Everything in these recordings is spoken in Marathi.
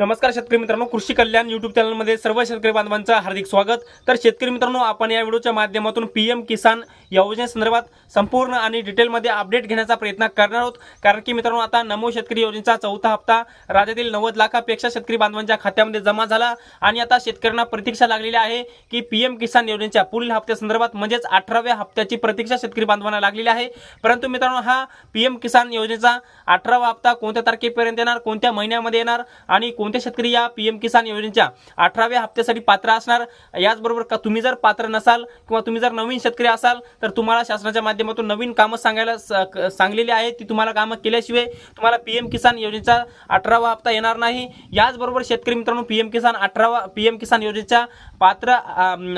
नमस्कार शेतकरी मित्रांनो कृषी कल्याण युट्यूब चॅनलमध्ये सर्व शेतकरी बांधवांचं हार्दिक स्वागत. तर शेतकरी मित्रांनो आपण या व्हिडिओच्या माध्यमातून पी एम किसान योजनेसंदर्भात संपूर्ण आणि डिटेलमध्ये अपडेट घेण्याचा प्रयत्न करणार आहोत. कारण की मित्रांनो आता नमो शेतकरी योजनेचा चौथा हप्ता राज्यातील नव्वद लाखापेक्षा शेतकरी बांधवांच्या खात्यामध्ये जमा झाला आणि आता शेतकऱ्यांना प्रतीक्षा लागलेली आहे की पी एम किसान योजनेच्या पुढील हप्त्यासंदर्भात म्हणजेच अठराव्या हप्त्याची प्रतीक्षा शेतकरी बांधवांना लागलेली आहे. परंतु मित्रांनो हा पी एम किसान योजनेचा अठरावा हप्ता कोणत्या तारखेपर्यंत येणार कोणत्या महिन्यामध्ये येणार आणि कोण कोणते शेतकरी या पी एम किसान योजनेच्या अठराव्या हप्त्यासाठी पात्र असणार? याचबरोबर का तुम्ही जर पात्र नसाल किंवा तुम्ही जर नवीन शेतकरी असाल तर तुम्हाला शासनाच्या माध्यमातून नवीन कामं सांगायला स- सांगलेली आहेत ती तुम्हाला कामं केल्याशिवाय तुम्हाला पी एम किसान योजनेचा अठरावा हप्ता येणार नाही. याचबरोबर शेतकरी मित्रांनो पी एम किसान अठरावा पी एम किसान योजनेच्या पात्र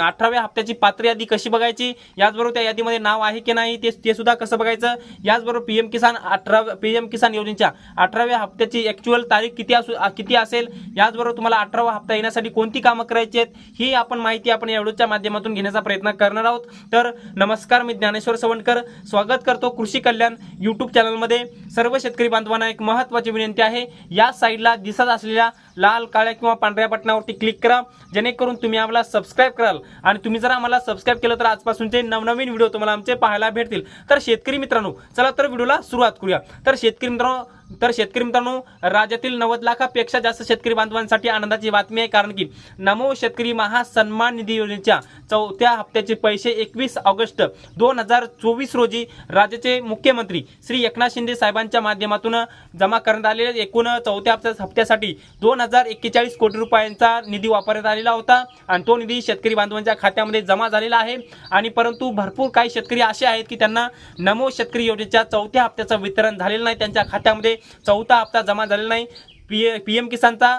अठराव्या हप्त्याची पात्र यादी कशी बघायची? याचबरोबर त्या यादीमध्ये नाव आहे की नाही ते ते सुद्धा कसं बघायचं? याचबरोबर पी एम किसान अठरा पी एम किसान योजनेच्या अठराव्या हप्त्याची ॲक्च्युअल तारीख किती असू किती असेल? याचबरोबर तुम्हाला अठरावा हप्ता येण्यासाठी कोणती कामं करायची आहेत ही आपण माहिती आपण या व्हिडिओच्या माध्यमातून घेण्याचा प्रयत्न करणार आहोत. तर नमस्कार मी ज्ञानेश्वर सवणकर स्वागत करतो कृषी कल्याण यूट्यूब चॅनलमध्ये. सर्व शेतकरी बांधवांना एक महत्त्वाची विनंती आहे या साईडला दिसत असलेल्या लाल काळ्या किंवा पांढऱ्या बटनावरती क्लिक करा. जेणेकरून तुम्ही आम्हाला सबस्क्राईब कराल. आणि तुम्ही जर आम्हाला सबस्क्राईब केलं तर आजपासूनचे नवनवीन व्हिडिओ तुम्हाला आमचे पाहायला भेटतील. तर शेतकरी मित्रांनो चला तर व्हिडिओला सुरुवात करूया. तर शेतकरी मित्रांनो तर शेतकरी मित्रांनो राज्यातील नव्वद लाखापेक्षा जास्त शेतकरी बांधवांसाठी आनंदाची बातमी आहे. कारण की नमो शेतकरी महासन्मान निधी योजनेच्या चौथ्या हप्त्याचे पैसे एकवीस ऑगस्ट दोन हजार चोवीस रोजी राज्याचे मुख्यमंत्री श्री एकनाथ शिंदे साहेबांच्या माध्यमातून जमा करण्यात आलेले एकूण चौथ्या हप्त्या हप्त्यासाठी दोन हजार एक्केचाळीस कोटी रुपयांचा निधी वापरण्यात आलेला होता आणि तो निधी शेतकरी बांधवांच्या खात्यामध्ये जमा झालेला आहे. आणि परंतु भरपूर काही शेतकरी असे आहेत की त्यांना नमो शेतकरी योजनेच्या चौथ्या हप्त्याचं वितरण झालेलं नाही. त्यांच्या खात्यामध्ये चौथा हप्ता जमा झालेला नाही. पी पी एम किसानचा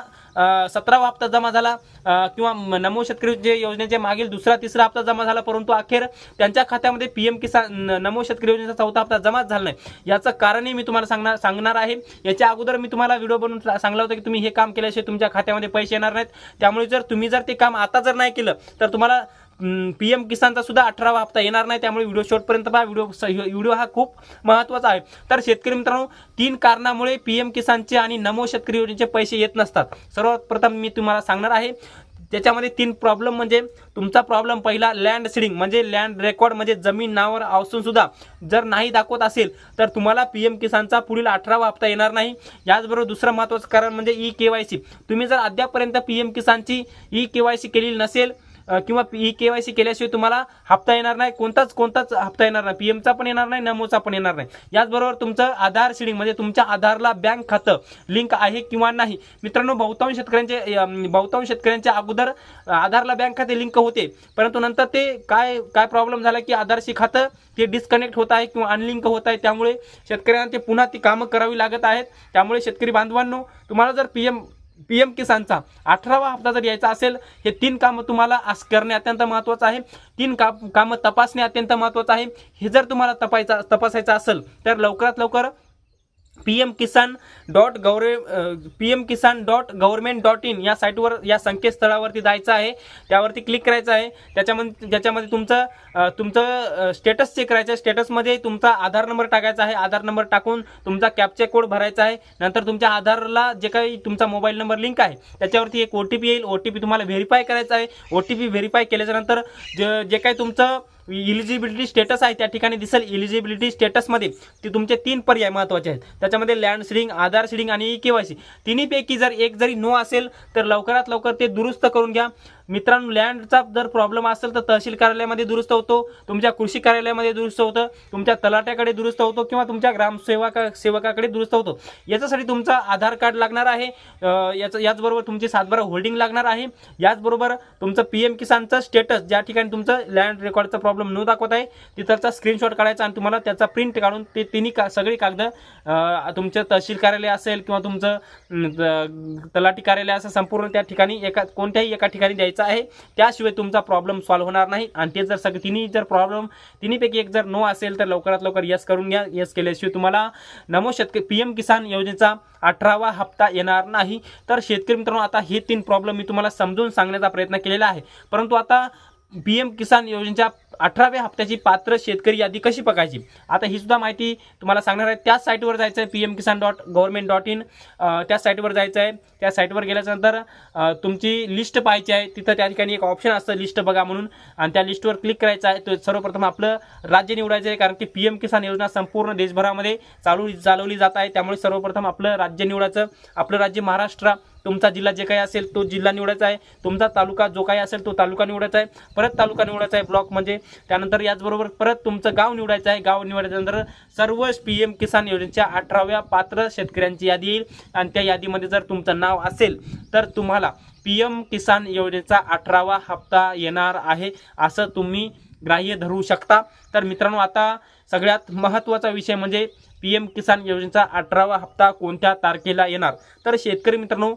सतरावा हप्ता जमा झाला किंवा नमो शेतकरी जे योजनेचे मागील दुसरा तिसरा हप्ता जमा झाला परंतु अखेर त्यांच्या खात्यामध्ये पी एम किसान नमो शेतकरी योजनेचा चौथा हप्ता जमाच झाला नाही. याचं कारणही मी तुम्हाला सांगणार सांगणार आहे. याच्या अगोदर मी तुम्हाला व्हिडिओ बनवून सांगला सांगलं होतं की तुम्ही हे काम केल्याशिवाय तुमच्या खात्यामध्ये पैसे येणार नाहीत. त्यामुळे जर तुम्ही जर ते काम आता जर नाही केलं तर तुम्हाला पी एम किसानचा सुद्धा अठरावा हप्ता येणार नाही त्यामुळे व्हिडिओ शेवटपर्यंत पहा. व्हिडिओ व्हिडिओ हा खूप महत्त्वाचा आहे. तर शेतकरी मित्रांनो तीन कारणामुळे पी एम किसानचे आणि नमो शेतकरी योजनेचे पैसे येत नसतात. सर्वात प्रथम मी तुम्हाला सांगणार आहे त्याच्यामध्ये तीन प्रॉब्लेम म्हणजे तुमचा प्रॉब्लेम पहिला लँड सीडिंग म्हणजे लँड रेकॉर्ड म्हणजे जमीन नावावर असून सुद्धा. जर नाही दाखवत असेल तर तुम्हाला पी एम किसानचा पुढील अठरावा हप्ता येणार नाही. याचबरोबर दुसरं महत्त्वाचं कारण म्हणजे ई के वाय सी. तुम्ही जर अद्यापर्यंत पी एम किसानची ई के वाय सी केलेली नसेल किंवा ई के वाय सी केल्याशिवाय तुम्हाला हप्ता येणार नाही. कोणताच कोणताच हप्ता येणार नाही. पीएमचा पण येणार नाही नमोचा पण येणार नाही. याचबरोबर तुमचं आधार सीडिंग म्हणजे तुमच्या आधारला बँक खातं लिंक आहे किंवा नाही? मित्रांनो बहुतांश शेतकऱ्यांचे बहुतांश शेतकऱ्यांच्या अगोदर आधारला बँक खाते लिंक होते. परंतु नंतर ते काय काय प्रॉब्लेम झाला की आधारशी खातं ते डिस्कनेक्ट होत आहे किंवा अनलिंक होत आहे. त्यामुळे शेतकऱ्यांना ते पुन्हा ती कामं करावी लागत आहेत. त्यामुळे शेतकरी बांधवांनो तुम्हाला जर पी एम पी एम किसानचा अठरावा हप्ता जर यायचा असेल हे तीन कामं तुम्हाला आज करणे अत्यंत महत्त्वाचं आहे. तीन का कामं तपासणे अत्यंत महत्त्वाचं आहे. हे जर तुम्हाला तपायचा तपासायचं असेल तर लवकरात लवकर पी एम किसान डॉट गौरे P M Kisan dot government dot in या साईटवर या संकेतस्थळावरती जायचं आहे. त्यावरती क्लिक करायचं आहे. त्याच्यामध्ये त्याच्यामध्ये तुमचं तुमचं स्टेटस चेक करायचं आहे. स्टेटसमध्ये तुमचा आधार नंबर टाकायचा आहे. आधार नंबर टाकून तुमचा कॅपचा कोड भरायचा आहे. नंतर तुमच्या आधारला जे काही तुमचा मोबाईल नंबर लिंक आहे त्याच्यावरती एक ओ टी पी येईल. ओ टी पी तुम्हाला व्हेरीफाय करायचा आहे. ओ टी पी व्हेरीफाय केल्याच्यानंतर जे जे काही तुमचं इलिजिबिलिटी स्टेटस आहे त्या ठिकाणी दिसेल इलिजिबिलिटी स्टेटसमध्ये ते तुमचे तीन पर्याय महत्त्वाचे आहेत. त्याच्यामध्ये लँड सिडिंग आधार सिडिंग आणि के वाय सी तिन्हीपैकी जर एक जरी नो असेल तर लवकरात लवकर ते दुरुस्त करून घ्या. मित्रांनो लँडचा जर प्रॉब्लेम असेल तर तहसील कार्यालयामध्ये दुरुस्त होतो तुमच्या कृषी कार्यालयामध्ये दुरुस्त होतं तुमच्या तलाट्याकडे दुरुस्त होतो किंवा तुमच्या ग्रामसेवका सेवकाकडे दुरुस्त होतो. याच्यासाठी तुमचा आधार कार्ड लागणार आहे. याचं याचबरोबर तुमची सातबारा होल्डिंग लागणार आहे. याचबरोबर तुमचं पी एम किसानचं स्टेटस ज्या ठिकाणी तुमचं लँड रेकॉर्डचा प्रॉब्लेम न दाखवत आहे तिथलचा स्क्रीनशॉट काढायचा आणि तुम्हाला त्याचा प्रिंट काढून ते तिन्ही का सगळी कागद तुमचं तहसील कार्यालय असेल किंवा तुमचं तलाठी कार्यालय असेल संपूर्ण त्या ठिकाणी एका कोणत्याही एका ठिकाणी द्यायचं आहे. त्याशिवाय तुमचा प्रॉब्लेम सॉल्व्ह होणार नाही. आणि ते जर सगळे तिन्ही जर प्रॉब्लेम तिन्हीपैकी एक जर नो असेल तर लवकरात लवकर यस करून घ्या. यस केल्याशिवाय तुम्हाला नमो शेतकरी पी एम किसान योजनेचा अठरावा हप्ता येणार नाही. तर शेतकरी मित्रांनो आता हे तीन प्रॉब्लेम मी तुम्हाला समजून सांगण्याचा प्रयत्न केलेला आहे. परंतु आता पी एम किसान योजनेच्या अठराव्या हप्त्याची पात्र शेतकरी यादी कशी बघायची? आता ही सुद्धा माहिती तुम्हाला सांगणार आहे. त्याच साईटवर जायचं आहे P M Kisan dot government dot in त्या साईटवर जायचं आहे त्या साईटवर गेल्याच्यानंतर तुमची लिस्ट पाहायची आहे. तिथं त्या ठिकाणी एक ऑप्शन असतं लिस्ट बघा म्हणून. आणि त्या लिस्टवर क्लिक करायचं आहे. तर सर्वप्रथम आपलं राज्य निवडायचं आहे. कारण की पी एम किसान योजना संपूर्ण देशभरामध्ये चालू चालवली जात आहे. त्यामुळे सर्वप्रथम आपलं राज्य निवडायचं. आपलं राज्य महाराष्ट्र तुमचा जिल्हा जे काही असेल तो जिल्हा निवडायचा आहे. तुमचा तालुका जो काही असेल तो तालुका निवडायचा आहे. परत तालुका निवडायचा आहे ब्लॉक म्हणजे त्यानंतर याचबरोबर परत तुमचं गाव निवडायचं आहे. गाव निवडल्यानंतर सर्व पी एम किसान योजनेच्या अठराव्या पात्र शेतकऱ्यांची यादी येईल. आणि त्या यादीमध्ये जर तुमचं नाव असेल तर तुम्हाला पी एम किसान योजनेचा अठरावा हप्ता येणार आहे. असं तुम्ही ग्राह्य धरू शकता. तर मित्रांनो आता सगळ्यात महत्त्वाचा विषय म्हणजे पी एम किसान योजनेचा अठरावा हप्ता कोणत्या तारखेला येणार? तर शेतकरी मित्रांनो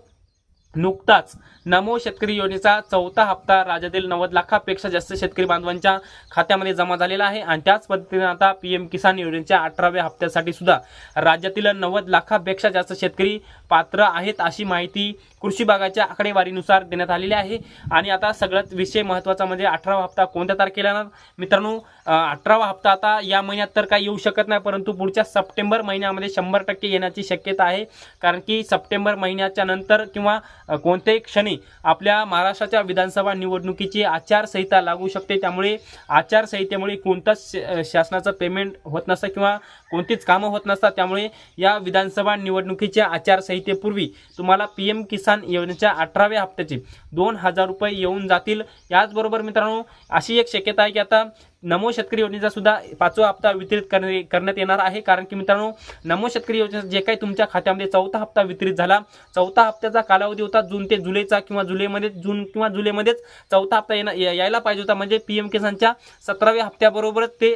नुकताच नमो शेतकरी योजनेचा चौथा हप्ता राज्यातील नव्वद लाखापेक्षा जास्त शेतकरी बांधवांच्या खात्यामध्ये जमा झालेला आहे. आणि त्याच पद्धतीने आता पी एम किसान योजनेच्या अठराव्या हप्त्यासाठी सुद्धा राज्यातील नव्वद लाखापेक्षा जास्त शेतकरी पात्र आहेत अशी माहिती कृषी विभागाच्या आकडेवारीनुसार देण्यात आलेली आहे. आणि आता सगळ्यात विषय महत्त्वाचा म्हणजे अठरावा हप्ता कोणत्या तारखेला येणार? मित्रांनो अठरावा हप्ता आता या महिन्यात तर काही येऊ शकत नाही परंतु पुढच्या सप्टेंबर महिन्यामध्ये शंभर टक्के येण्याची शक्यता आहे. कारण की सप्टेंबर महिन्याच्या नंतर किंवा कोणत्याही क्षणी आपल्या महाराष्ट्राच्या विधानसभा निवडणुकीची आचारसंहिता लागू शकते. त्यामुळे आचारसंहितेमुळे कोणताच श- शासनाचं पेमेंट होत नसतं किंवा कोणतीच कामं होत नसतात. त्यामुळे या विधानसभा निवडणुकीच्या आचारसंहितेपूर्वी तुम्हाला पी एम किसान योजनेच्या अठराव्या हप्त्याचे दोन हजार रुपये येऊन जातील. याचबरोबर मित्रांनो अशी एक शक्यता आहे की आता नमो शेतकरी योजनेचा सुद्धा पाचवा हप्ता वितरित करणे करण्यात येणार आहे. कारण की मित्रांनो नमो शेतकरी योजनेचा जे काही तुमच्या खात्यामध्ये चौथा हप्ता वितरित झाला. चौथा हप्त्याचा कालावधी होता जून ते जुलैचा किंवा जुलैमध्ये जून किंवा जुलैमध्येच चौथा हप्ता येणं या- यायला पाहिजे होता. म्हणजे पी एम किसानच्या सतराव्या हप्त्याबरोबरच ते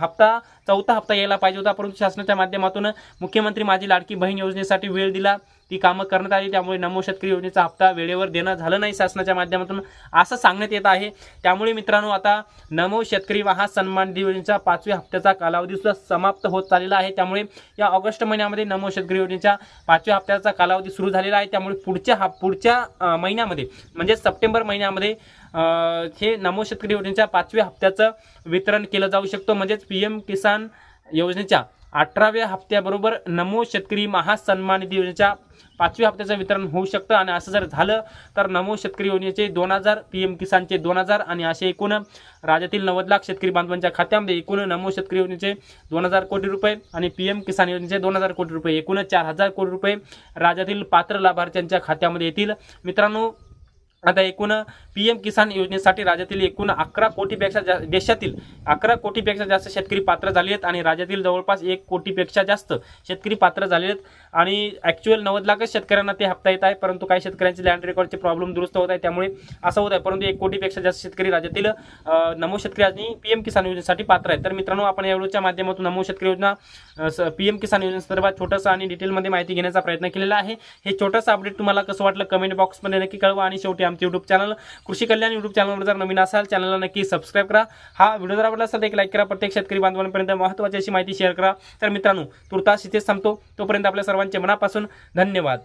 हप्ता चौथा हप्ता यायला पाहिजे होता परंतु शासनाच्या माध्यमातून मुख्यमंत्री माझी लाडकी बहीण योजनेसाठी वेळ दिला. ती कामं करण्यात आली त्यामुळे नमो शेतकरी योजनेचा हप्ता वेळेवर देणं झालं नाही शासनाच्या माध्यमातून असं सांगण्यात येत आहे. त्यामुळे मित्रांनो आता नमो शेतकरी महासन्मान निधी योजनेचा पाचव्या हप्त्याचा कालावधी सुद्धा समाप्त होत चाललेला आहे. त्यामुळे या ऑगस्ट महिन्यामध्ये नमो शेतकरी योजनेच्या पाचव्या हप्त्याचा कालावधी सुरू झालेला आहे. त्यामुळे पुढच्या हा पुढच्या महिन्यामध्ये म्हणजे सप्टेंबर महिन्यामध्ये हे नमो शेतकरी योजनेच्या पाचव्या हप्त्याचं वितरण केलं जाऊ शकतं. म्हणजेच पी एम किसान योजनेच्या अठराव्या हप्त्याबरोबर नमो शेतकरी महासन्मान निधी योजनेच्या पाचव्या हप्त्याचं वितरण होऊ शकतं. आणि असं जर झालं तर नमो शेतकरी योजनेचे दोन हजार पी एम किसानचे दोन हजार आणि असे एकूण राज्यातील नव्वद लाख शेतकरी बांधवांच्या खात्यामध्ये एकूण नमो शेतकरी योजनेचे दोन हजार कोटी रुपये आणि पी एम किसान योजनेचे दोन हजार कोटी रुपये एकूण चार हजार कोटी रुपये राज्यातील पात्र लाभार्थ्यांच्या खात्यामध्ये येतील. मित्रांनो आता एकूण पी एम किसान योजनेसाठी राज्यातील एकूण अकरा कोटीपेक्षा जा देशातील अकरा कोटीपेक्षा जास्त शेतकरी पात्र झाले आहेत आणि राज्यातील जवळपास एक कोटीपेक्षा जास्त शेतकरी पात्र झाले आहेत. आणि ॲक्च्युअल नव्वद लाखच शेतकऱ्यांना ते हप्ता येत आहे परंतु काही शेतकऱ्यांचे लँड रेकॉर्डचे प्रॉब्लेम दुरुस्त होत आहे त्यामुळे असं होत आहे. परंतु एक कोटीपेक्षा जास्त शेतकरी राज्यातील नमो शेतकरी आणि पी एम किसान योजनेसाठी पात्र आहेत. तर मित्रांनो आपण यावेळीच्या माध्यमातून नमो शेतकरी योजना पी एम किसान योजनेसंदर्भात छोटंसं आणि डिटेलमध्ये माहिती घेण्याचा प्रयत्न केलेला आहे. हे छोटंसं अपडेट तुम्हाला कसं वाटलं कमेंट बॉक्समध्ये नक्की कळवा आणि शेवटी आमचे युट्यूब चॅनल कृषी कल्याण युट्यूब चॅनलवर जर नवीन असाल चॅनलला नक्की सबस्क्राईब करा. हा व्हिडिओ जर आवडला असेल तर एक लाईक करा प्रत्येक शेतकरी बांधवांपर्यंत महत्त्वाची अशी माहिती शेअर करा. तर मित्रांनो तुर्तास इथेच थांबतो. तोपर्यंत आपल्या सर्वांचे मनापासून धन्यवाद.